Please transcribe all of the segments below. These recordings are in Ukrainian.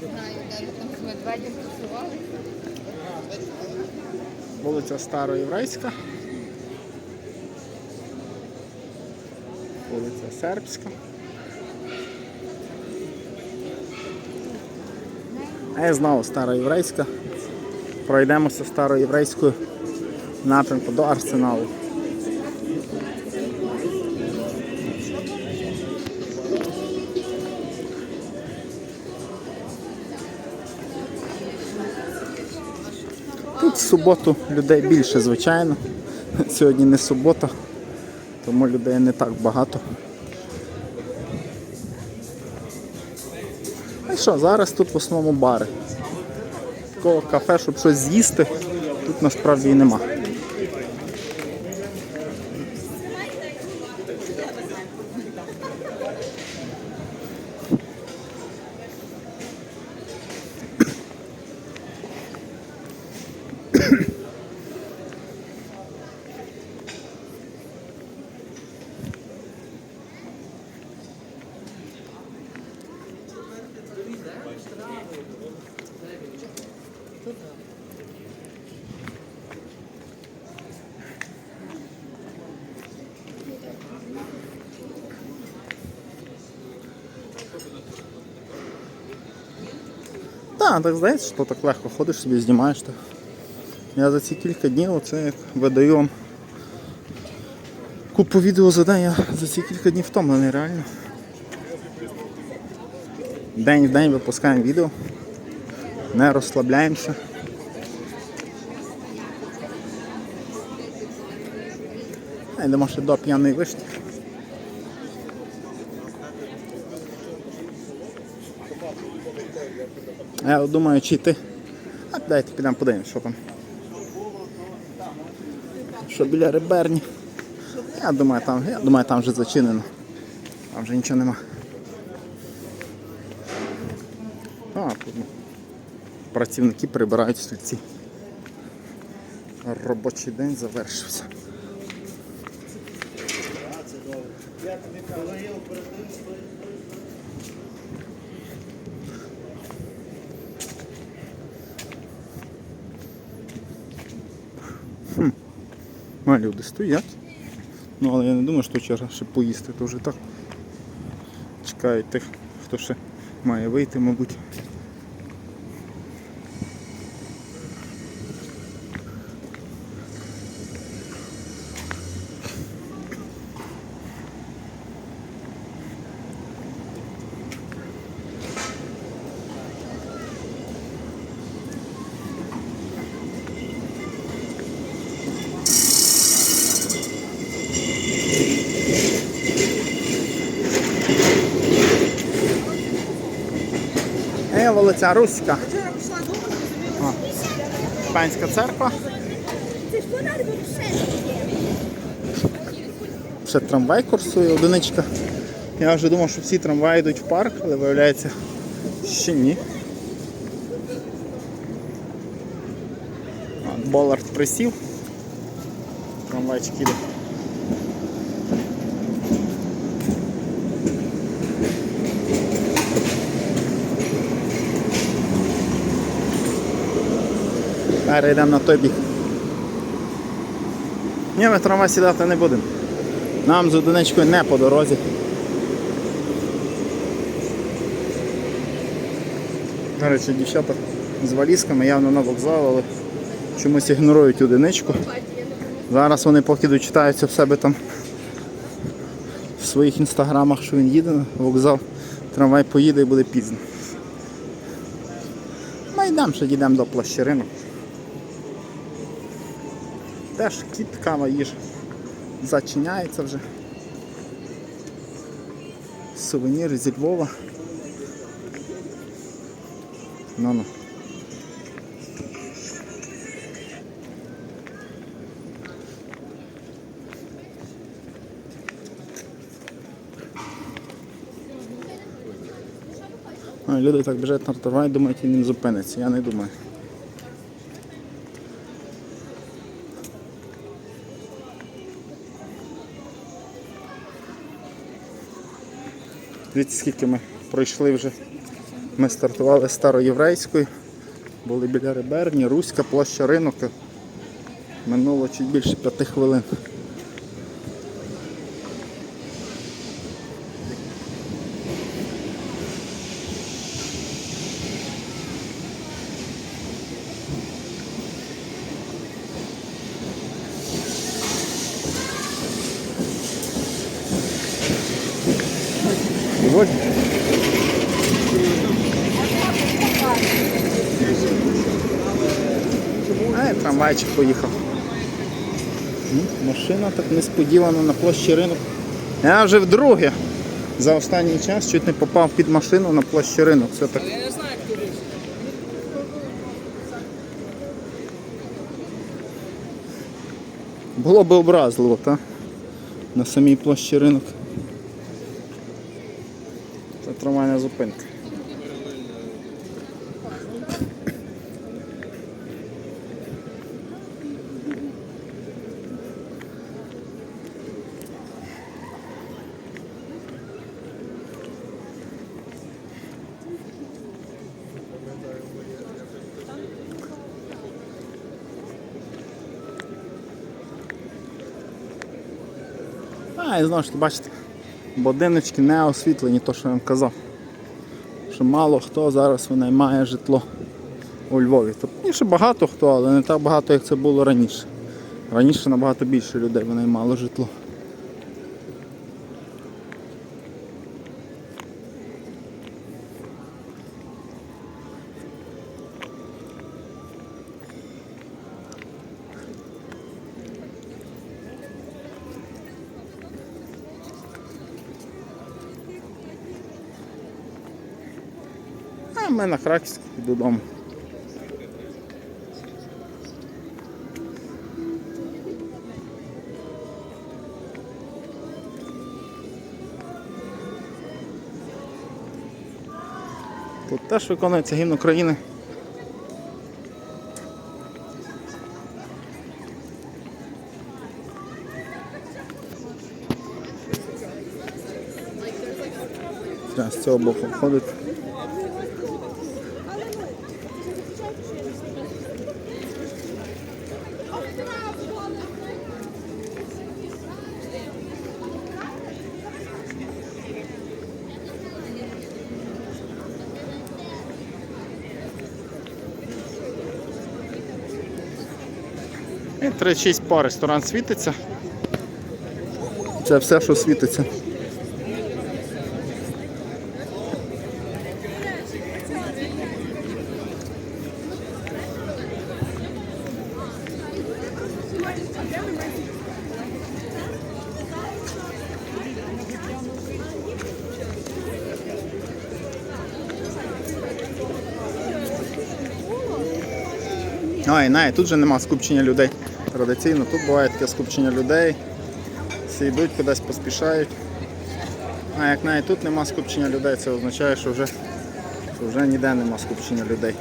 знаю, де там з тусували. Вулиця Староєврейська. Вулиця Сербська. А я знову Староєврейська. Пройдемося Староєврейською напрямку до Арсеналу. Тут в суботу людей більше, звичайно. Сьогодні не субота, тому людей не так багато. А що, зараз тут в основному бари. Такого кафе, щоб щось з'їсти, тут насправді і нема. Так, так здається, що так легко ходиш собі, знімаєш так. Я за ці кілька днів оце як видаю купу відео за день, я за ці кілька днів втомлений реально. День в день випускаємо відео, не розслабляємося. Йдемо ще до п'яної вишні. А Я думаю, чи йти. А дайте підемо подивимось, що там. Що біля реберні. Я думаю, там, я думаю, там вже зачинено. Там вже нічого нема. А, тут працівники прибирають стільці. Робочий день завершився. А люди стоять. Ну, але я не думаю, що черга ще поїсти, то вже так. Чекають тих, хто ще має вийти, мабуть. Вулиця Руська. О, Панська церква. Ще трамвай курсує, одиничка. Я вже думав, що всі трамваї йдуть в парк, але виявляється, ще ні. Болард присів. Трамвайчик іде. Зараз йдемо на той бік. Ні, ми трамвай сідати не будемо. Нам з одиничкою не по дорозі. До речі, дівчата з валізками явно на вокзал, але чомусь ігнорують одиничку. Зараз вони поки дочитаються в себе там в своїх інстаграмах, що він їде на вокзал, трамвай поїде і буде пізно. Ми йдемо, ще дійдемо до площерину. Теж кіт, їжа. Зачиняється вже. Сувеніри зі Львова. Ну ну. Люди так біжать на трамвай, думають, він зупиниться. Я не думаю. Дивіться, скільки ми пройшли вже Ми стартували з староєврейської, були біля Реберні, Руська, площа ринок. Минуло чуть більше п'яти хвилин. Ось. А, трамвайчик поїхав. Машина так несподівано на площі ринок. Я вже вдруге за останній час чуть не попав під машину на площі ринок. Це так. Я не знаю, як. Було би образливо, так? На самій площі ринок. Це трамвайна зупинка. А, і знову ж таки, бачите, будиночки не освітлені, то що я вам казав. Що мало хто зараз винаймає житло у Львові. Тобто ще багато хто, але не так багато, як це було раніше. Раніше набагато більше людей винаймало житло. Ми на Краківську додому. Тут теж виконується гімн України. З цього боку входити. І 36 пар ресторан світиться. Це все, що світиться. А, і навіть тут же нема скупчення людей. Традиційно тут буває таке скупчення людей. Всі йдуть кудись поспішають. А як навіть тут нема скупчення людей, це означає, що вже, що вже ніде нема скупчення людей.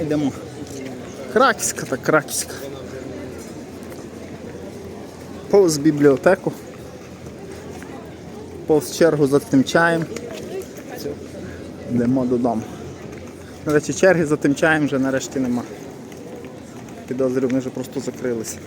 Йдемо. Краківська та краківська. Повз бібліотеку. Повз чергу за тим чаєм. Йдемо додому. До речі, черги за тим чаєм вже нарешті нема. Підозрюю, вони вже просто закрилися.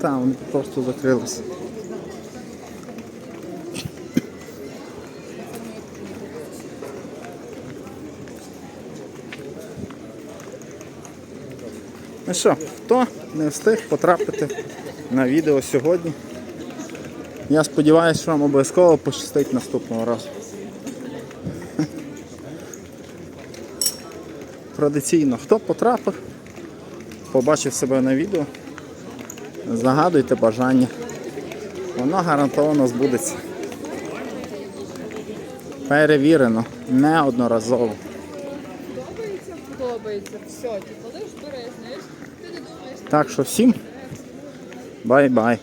Там просто закрилися. Ну що, хто не встиг потрапити на відео сьогодні? Я сподіваюся, що вам обов'язково пощастить наступного разу. Традиційно, хто потрапив, побачив себе на відео, загадуйте бажання. Воно гарантовано збудеться. Перевірено, неодноразово. Подобається, подобається. Все, Так що всім Бай-бай.